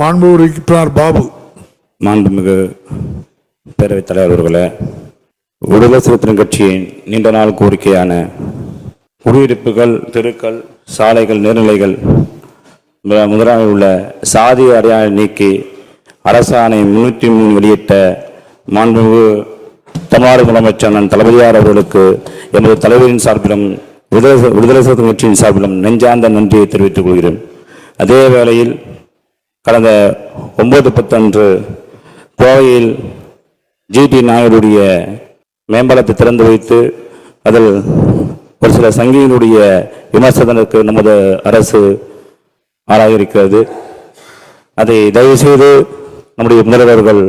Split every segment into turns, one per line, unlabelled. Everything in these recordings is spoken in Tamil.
மாண்பு உறுப்பினர் பாபு.
மாண்புமிகு பேரவைத் தலைவர் அவர்களே விடுதலை சிறுத்தைகள் கட்சியின் நீண்ட நாள் கோரிக்கையான குடியிருப்புகள் தெருக்கள் சாலைகள் நீர்நிலைகள் முதலாக உள்ள சாதி அடையாளம் நீக்கி அரசாணை முன்னூற்றி மூணு வெளியிட்ட மாண்புமிகு தமிழ்நாடு முதலமைச்சர் நான் தளபதியார் அவர்களுக்கு எமது தலைவரின் சார்பிலும் விடுதலை விடுதலை சிறுத்தைகள் கட்சியின் சார்பிலும் நெஞ்சார்ந்த நன்றியை தெரிவித்துக் கொள்கிறேன். அதே வேளையில் கடந்த ஒன்பது பத்தன்று கோவையில் ஜிடி நாயருடைய மேம்பாலத்தை திறந்து வைத்து அதில் ஒரு சில சங்கிகளுடைய விமர்சனத்திற்கு நமது அரசு ஆளாக இருக்கிறது அதை தயவு செய்து நம்முடைய முதல்வர்கள்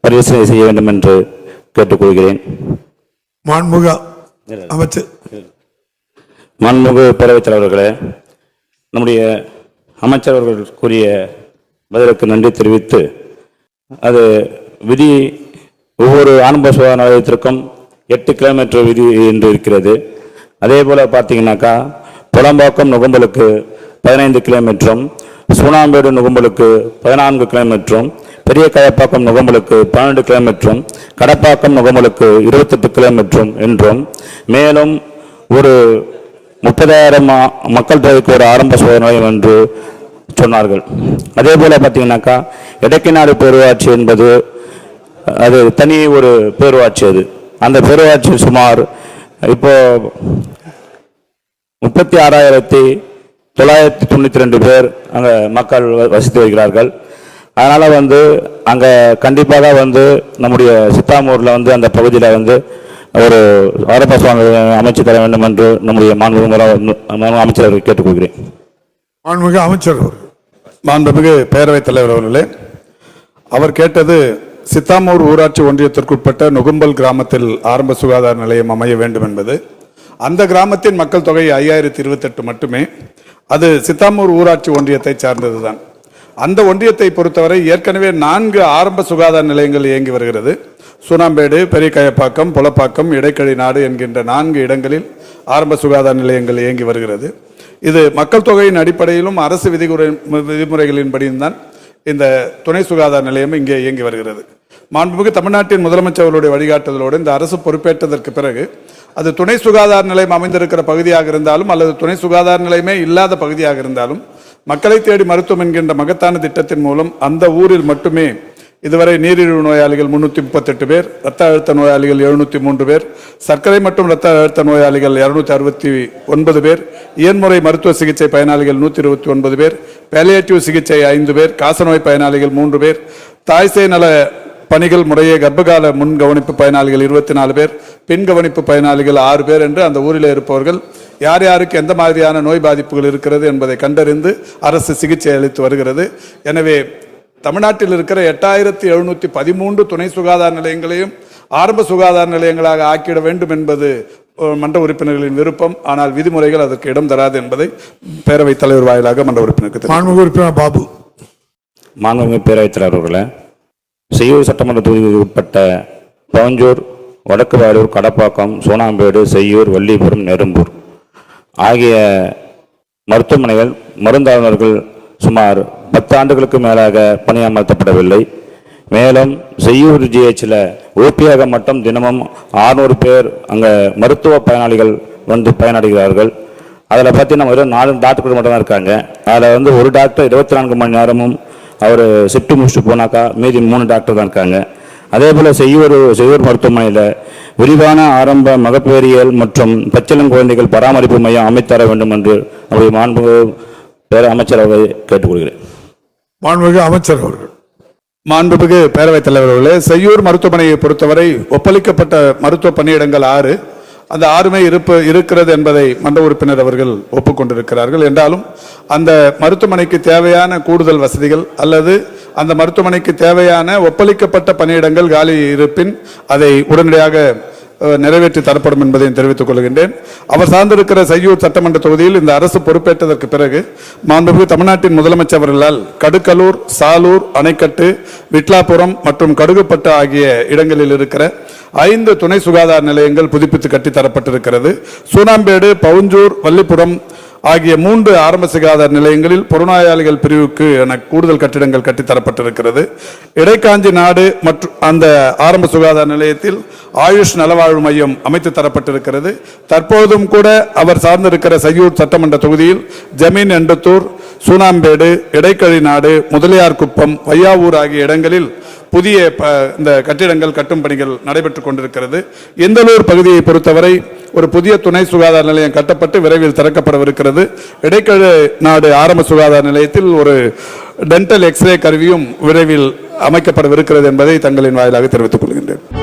பரிசீலனை செய்ய வேண்டும் என்று கேட்டுக்கொள்கிறேன்.
மாண்புக அமைச்சர்.
மாண்புமிகு பேரவைத் தலைவர்களே நம்முடைய அமைச்சர் அவர்கள் கூறிய பதிலுக்கு நன்றி தெரிவித்து அது விதி ஒவ்வொரு ஆரம்ப சுகாதார நிலையத்திற்கும் எட்டு கிலோமீட்டர் விதி என்று இருக்கிறது. அதே போல் பார்த்தீங்கன்னாக்கா புலம்பாக்கம் நுகம்பலுக்கு பதினைந்து கிலோமீட்டரும் சூனாம்பேடு நுகம்பலுக்கு பதினான்கு கிலோமீட்டரும் பெரிய கயப்பாக்கம் நுகம்பலுக்கு பன்னெண்டு கிலோமீட்டரும் கடப்பாக்கம் நுகம்பலுக்கு இருபத்தெட்டு கிலோமீட்டரும் என்றும் மேலும் ஒரு முப்பதாயிரம் மக்கள் தொகைக்கு ஒரு ஆரம்ப சுகாதார நிலையம் என்று சொன்னார்கள். அதே போல பார்த்தீங்கன்னாக்கா இடைக்கினாறு பேரூராட்சி என்பது அது தனி ஒரு பேரூராட்சி அது. அந்த பேரூராட்சி சுமார் இப்போ முப்பத்தி ஆறாயிரத்தி தொள்ளாயிரத்தி தொண்ணூற்றி ரெண்டு பேர் அங்கே மக்கள் வ- வசித்து வருகிறார்கள். அதனால் வந்து அங்கே கண்டிப்பாக வந்து நம்முடைய சித்தாமூரில் வந்து அந்த பகுதியில் வந்து ஒரு ஆரம்ப சுவாமி அமைச்சு தர வேண்டும் என்று நம்முடைய மாண்பு அமைச்சர் கேட்டுக்கொள்கிறேன்.
மாண்புமிகு அமைச்சர்
மாண்புமிகு பேரவைத் தலைவர் அவர்களே அவர் கேட்டது சித்தாமூர் ஊராட்சி ஒன்றியத்திற்குட்பட்ட நுகும்பல் கிராமத்தில் ஆரம்ப சுகாதார நிலையம் அமைய வேண்டும் என்பது. அந்த கிராமத்தின் மக்கள் தொகை ஐயாயிரத்தி இருபத்தெட்டு மட்டுமே. அது சித்தாமூர் ஊராட்சி ஒன்றியத்தை சார்ந்தது தான் அந்த ஒன்றியத்தை பொறுத்தவரை ஏற்கனவே நான்கு ஆரம்ப சுகாதார நிலையங்கள் இயங்கி வருகிறது. சுனாம்பேடு பெரிய கயப்பாக்கம் புலப்பாக்கம் இடைக்கழி நாடு என்கின்ற நான்கு இடங்களில் ஆரம்ப சுகாதார நிலையங்கள் இயங்கி வருகிறது. இது மக்கள் தொகையின் அடிப்படையிலும் அரசு விதிமுறை விதிமுறைகளின்படியும் தான் இந்த துணை சுகாதார நிலையம் இங்கே இயங்கி வருகிறது. மாண்புமிகு தமிழ்நாட்டின் முதலமைச்சர்களுடைய வழிகாட்டுதலோடு இந்த அரசு பொறுப்பேற்றதற்கு பிறகு அது துணை சுகாதார நிலையம் அமைந்திருக்கிற பகுதியாக இருந்தாலும் அல்லது துணை சுகாதார நிலையமே இல்லாத பகுதியாக இருந்தாலும் மக்களை தேடி மருத்துவம் என்கின்ற மகத்தான திட்டத்தின் மூலம் அந்த ஊரில் மட்டுமே இதுவரை நீரிழிவு நோயாளிகள் முன்னூற்றி முப்பத்தெட்டு பேர் இரத்த அழுத்த நோயாளிகள் எழுநூற்றி மூன்று பேர் சர்க்கரை மற்றும் இரத்த அழுத்த நோயாளிகள் இருநூத்தி அறுபத்தி ஒன்பது பேர் இயன்முறை மருத்துவ சிகிச்சை பயனாளிகள் நூற்றி இருபத்தி ஒன்பது பேர் பேலியேட்டிவ் சிகிச்சை ஐந்து பேர் காசநோய் பயனாளிகள் மூன்று பேர் தாய்சேய் நல பணிகள் முறையே கர்ப்பகால முன் கவனிப்பு பயனாளிகள் இருபத்தி நாலு பேர் பின் கவனிப்பு பயனாளிகள் ஆறு பேர் என்று அந்த ஊரில் இருப்பவர்கள் யார் யாருக்கு எந்த மாதிரியான நோய் பாதிப்புகள் இருக்கிறது என்பதை கண்டறிந்து அரசு சிகிச்சை அளித்து வருகிறது. எனவே தமிழ்நாட்டில் இருக்கிற எட்டாயிரத்தி எழுநூத்தி பதிமூன்று துணை சுகாதார நிலையங்களையும் ஆரம்ப சுகாதார நிலையங்களாக ஆக்கிட வேண்டும் என்பது மன்ற உறுப்பினர்களின் விருப்பம். ஆனால் விதிமுறைகள் அதற்கு இடம் தராது என்பதை பேரவைத் தலைவர் வாயிலாக மன்ற உறுப்பினருக்கு
மாண்புமிகு உறுப்பினர் பாபு.
மாண்புமிகு பேரவைத் தலைவர் அவர்களே செய்யூர் சட்டமன்ற தொகுதிக்கு உட்பட்ட பவஞ்சூர் வடக்கு வாயூர் கடப்பாக்கம் சோனாம்பேடு செய்யூர் வள்ளிபுரம் நெரும்பூர் ஆகிய மருத்துவமனைகள் மருந்தாளர்கள் சுமார் பத்து ஆண்டுகளுக்கு மேலாக பணியமர்த்தப்படவில்லை. மேலும் செய்யூர் ஜிஹெச்சில் ஓபியாக மட்டும் தினமும் 600 பேர் அங்கே மருத்துவ பயனாளிகள் வந்து பயனடைகிறார்கள். அதில் பார்த்தீங்கன்னா வெறும் நாலு டாக்டர்கள் மட்டும் தான் இருக்காங்க. அதில் வந்து ஒரு டாக்டர் இருபத்தி நான்கு மணி நேரமும் அவர் ஷிஃப்ட் முடிச்சுட்டு போனாக்கா மீதி மூணு டாக்டர் தான் இருக்காங்க. அதே போல் செய்யூர் செய்யூர் மருத்துவமனையில் விரிவான ஆரம்ப மகப்பேறியல் மற்றும் பச்சிளம் குழந்தைகள் பராமரிப்பு மையம் அமைத்தர வேண்டும் என்று நம்முடைய மாண்பு பேர அமைச்சர் அவர்களை கேட்டுக்கொள்கிறேன்.
மாண்புமிகு அமைச்சர் அவர்கள்.
மாண்புமிகு பேரவைத் தலைவர் அவர்களே செய்யூர் மருத்துவமனையை பொறுத்தவரை ஒப்பளிக்கப்பட்ட மருத்துவ பணியிடங்கள் ஆறு. அந்த ஆறுமே இருப்பு இருக்கிறது என்பதை மன்ற உறுப்பினர் அவர்கள் ஒப்புக்கொண்டிருக்கிறார்கள். என்றாலும் அந்த மருத்துவமனைக்கு தேவையான கூடுதல் வசதிகள் அல்லது அந்த மருத்துவமனைக்கு தேவையான ஒப்பளிக்கப்பட்ட பணியிடங்கள் காலி இருப்பின் அதை உடனடியாக நிறைவேற்றி தரப்படும் என்பதையும் தெரிவித்துக் கொள்கின்றேன். அவர் சார்ந்திருக்கிற செய்யூர் சட்டமன்ற தொகுதியில் இந்த அரசு பொறுப்பேற்றதற்கு பிறகு மாண்புமிகு தமிழ்நாட்டின் முதலமைச்சர் அவர்களால் கடுக்கலூர் சாலூர் அணைக்கட்டு விட்லாபுரம் மற்றும் கடுகுப்பட்டு ஆகிய இடங்களில் இருக்கிற ஐந்து துணை சுகாதார நிலையங்கள் புதுப்பித்து கட்டித்தரப்பட்டிருக்கிறது. சூனாம்பேடு பவுஞ்சூர் வள்ளிபுரம் ஆகிய மூன்று ஆரம்ப சுகாதார நிலையங்களில் புறநோயாளிகள் பிரிவுக்கு என கூடுதல் கட்டிடங்கள் கட்டித்தரப்பட்டிருக்கிறது. இடைக்காஞ்சி நாடு மற்றும் அந்த ஆரம்ப சுகாதார நிலையத்தில் ஆயுஷ் நலவாழ்வு மையம் அமைத்து தரப்பட்டிருக்கிறது. தற்போதும் கூட அவர் சார்ந்திருக்கிற சையூர் சட்டமன்ற தொகுதியில் ஜமீன் எண்டத்தூர் சூனாம்பேடு இடைக்கழி நாடு முதலியார் குப்பம் வையாவூர் ஆகிய இடங்களில் புதிய ப- இந்த கட்டிடங்கள் கட்டும் பணிகள் நடைபெற்றுக் கொண்டிருக்கிறது. எந்தலூர் பகுதியை பொறுத்தவரை ஒரு புதிய துணை சுகாதார நிலையம் கட்டப்பட்டு விரைவில் திறக்கப்படவிருக்கிறது. இடைக்கழு நாடு ஆரம்ப சுகாதார நிலையத்தில் ஒரு டென்டல் எக்ஸ்ரே கருவியும் விரைவில் அமைக்கப்படவிருக்கிறது என்பதை தங்களின் வாயிலாக தெரிவித்துக் கொள்கின்றேன்.